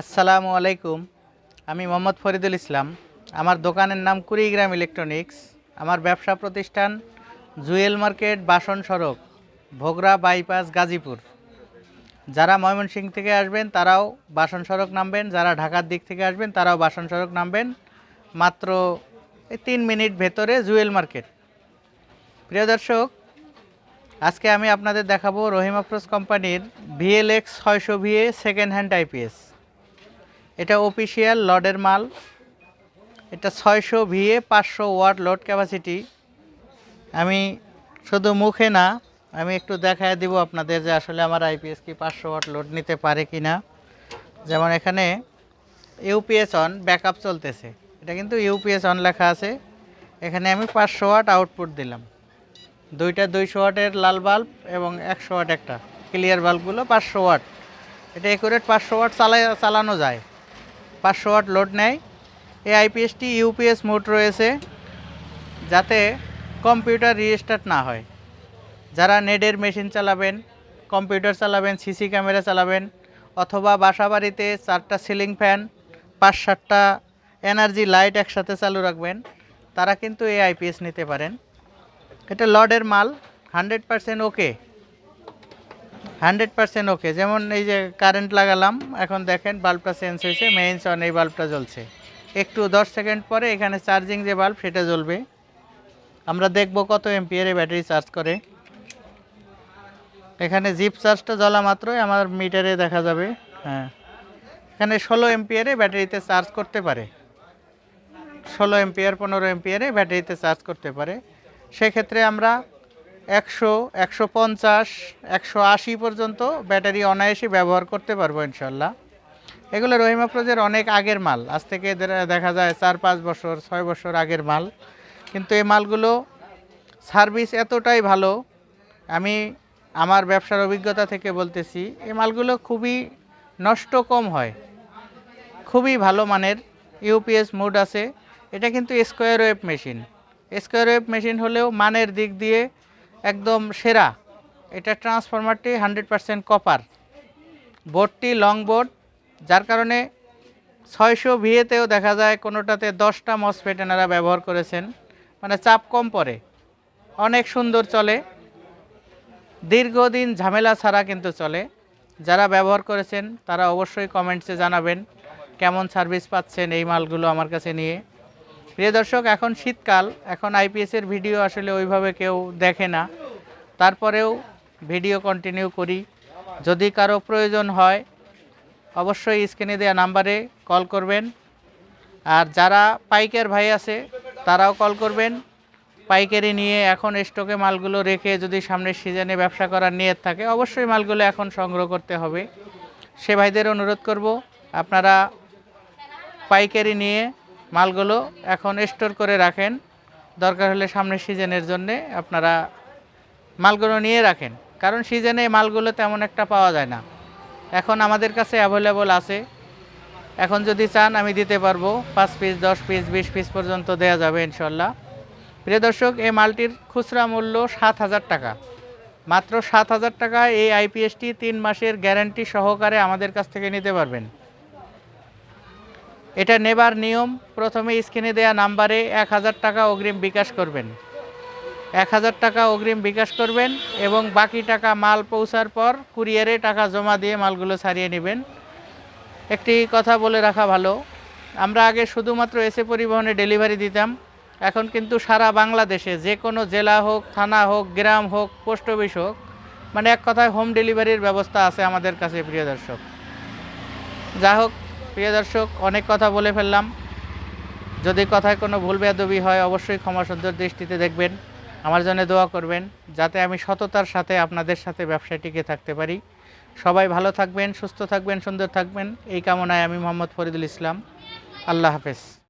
আসসালামু আলাইকুম। আমি মোহাম্মদ ফরিদুল ইসলাম। আমার দোকানের নাম কুড়িগ্রাম ইলেকট্রনিক্স। আমার ব্যবসা প্রতিষ্ঠান জুয়েল মার্কেট বাসন সড়ক, ভোগরা বাইপাস গাজীপুর। যারা ময়মনসিংহ থেকে আসবেন, তারাও বাসন সড়ক নামবেন। যারা ঢাকার দিক থেকে আসবেন, তারাও বাসন সড়ক নামবেন। মাত্র এই তিন মিনিট ভেতরে জুয়েল মার্কেট। প্রিয় দর্শক, আজকে আমি আপনাদের দেখাবো রহিম আফরোজ কোম্পানির ভিএলএক্স ছয়শো ভিএ সেকেন্ড হ্যান্ড আইপিএস এটা অফিসিয়াল লডের মাল। এটা ছয়শো ভিএ, পাঁচশো ওয়াট লোড ক্যাপাসিটি আমি শুধু মুখে না, আমি একটু দেখায় দিব আপনাদের যে আসলে আমার আইপিএস কি পাঁচশো ওয়াট লোড নিতে পারে কি না যেমন এখানে ইউপিএস অন ব্যাকআপ চলতেছে। এটা কিন্তু ইউপিএস অন লেখা আছে। এখানে আমি পাঁচশো ওয়াট আউটপুট দিলাম। দুইটা দুইশো ওয়াটের লাল বাল্ব এবং একশো ওয়াট একটা ক্লিয়ার বাল্বগুলো পাঁচশো ওয়াট। এটা একুরেট পাঁচশো ওয়াট চালাই চালানো যায়। পাঁচশো ওয়াট লোড নেয়। এই আইপিএসটি ইউপিএস মোড রয়েছে যাতে কম্পিউটার রিস্টার্ট না হয়। যারা নেটের মেশিন চালাবেন, কম্পিউটার চালাবেন, সিসি ক্যামেরা চালাবেন অথবা বাসা বাড়িতে চারটা সিলিং ফ্যান পাঁচ সাতটা এনার্জি লাইট একসাথে চালু রাখবেন, তারা কিন্তু এই আইপিএস নিতে পারেন। এটা লডের মাল, hundred percent okay. Hundred percent okay যেমন এই যে কারেন্ট লাগালাম, এখন দেখেন বাল্বটা চেঞ্জ হয়েছে মেইনস অন এই বাল্বটা জ্বলছে। একটু দশ সেকেন্ড পরে এখানে চার্জিং যে বাল্ব সেটা জ্বলবে। আমরা দেখব কত এমপিয়ারে ব্যাটারি চার্জ করে। এখানে জিপ চার্জটা জ্বলা মাত্রই, আমার মিটারে দেখা যাবে। হ্যাঁ। এখানে ষোলো এমপিয়ারে ব্যাটারিতে চার্জ করতে পারে। ষোলো এমপিয়ার পনেরো এমপিয়ারে ব্যাটারিতে চার্জ করতে পারে। সেক্ষেত্রে আমরা একশো একশো পঞ্চাশ, একশো আশি পর্যন্ত ব্যাটারি অনায়াসে ব্যবহার করতে পারব ইনশাল্লাহ। এগুলো রহিম আফরোজের অনেক আগের মাল। আজ থেকে দেখা যায় চার, পাঁচ বছর, ছয় বছর আগের মাল। কিন্তু এই মালগুলো সার্ভিস এতটাই ভালো, আমি আমার ব্যবসার অভিজ্ঞতা থেকে বলতেছি, এই মালগুলো খুবই নষ্ট কম হয়। খুবই ভালো মানের ইউপিএস মোড আছে। এটা কিন্তু square wave machine. Square wave machine হলেও মানের দিক দিয়ে একদম সেরা। এটা ট্রান্সফরমারটি হান্ড্রেড পারসেন্ট কপার। বোর্ডটি লং বোর্ড, যার কারণে ছয়শো ভিএতেও দেখা যায় কোনোটাতে দশটা মসফেট এনারা ব্যবহার করেছেন। মানে চাপ কম পড়ে। অনেক সুন্দর চলে। দীর্ঘদিন ঝামেলা ছাড়া কিন্তু চলে। যারা ব্যবহার করেছেন, তারা অবশ্যই কমেন্টসে জানাবেন, কেমন সার্ভিস পাচ্ছেন এই মালগুলো আমার কাছে নিয়ে। প্রিয় দর্শক, এখন শীতকাল, এখন আইপিএসের ভিডিও আসলে ওইভাবে কেউ দেখে না। তারপরেও ভিডিও কন্টিনিউ করি। যদি কারও প্রয়োজন হয়, অবশ্যই স্ক্রিনে দেওয়া নাম্বারে কল করবেন। আর যারা পাইকার ভাই আছে, তারাও কল করবেন। পাইকারি নিয়ে এখন স্টকে মালগুলো রেখে যদি সামনের সিজনে ব্যবসা করার নিয়ত থাকে, অবশ্যই মালগুলো এখন সংগ্রহ করতে হবে। সে ভাইদের অনুরোধ করব, আপনারা পাইকারি নিয়ে মালগুলো এখন স্টোর করে রাখেন। দরকার হলে সামনের সিজনের জন্য আপনারা মালগুলো নিয়ে রাখেন। কারণ সিজনে মালগুলো তেমন একটা পাওয়া যায় না। এখন আমাদের কাছে অ্যাভেলেবল আছে। এখন যদি চান আমি দিতে পারব। পাঁচ পিস দশ পিস বিশ পিস পর্যন্ত দেওয়া যাবে ইনশাল্লাহ। প্রিয় দর্শক, এই মালটির খুচরা মূল্য সাত হাজার টাকা। মাত্র সাত হাজার টাকা এই আইপিএসটি তিন মাসের গ্যারান্টি সহকারে আমাদের কাছ থেকে নিতে পারবেন। এটা নেবার নিয়ম, প্রথমে স্ক্রিনে দেওয়া নাম্বারে এক হাজার টাকা অগ্রিম বিকাশ করবেন। এক হাজার টাকা অগ্রিম বিকাশ করবেন এবং বাকি টাকা মাল পৌঁছার পর কুরিয়ারে টাকা জমা দিয়ে মালগুলো ছাড়িয়ে নেবেন। একটি কথা বলে রাখা ভালো, আমরা আগে শুধুমাত্র এসে পরিবহনে ডেলিভারি দিতাম, এখন কিন্তু সারা বাংলাদেশে যে কোনো জেলা হোক, থানা হোক, গ্রাম হোক, পোস্ট অফিস হোক মানে এক কথায় হোম ডেলিভারির ব্যবস্থা আছে আমাদের কাছে, প্রিয় দর্শক। যা হোক প্রিয় দর্শক, অনেক কথা বলে ফেললাম। যদি কথায় কোনো ভুল বেদবি হয়, অবশ্যই ক্ষমা সুন্দর দৃষ্টিতে দেখবেন। আমার জন্য দোয়া করবেন, যাতে আমি সততার সাথে আপনাদের সাথে ব্যবসায় টিকে থাকতে পারি। সবাই ভালো থাকবেন, সুস্থ থাকবেন, সুন্দর থাকবেন। এই কামনায় আমি মোহাম্মদ ফরিদুল ইসলাম। আল্লাহ হাফেজ।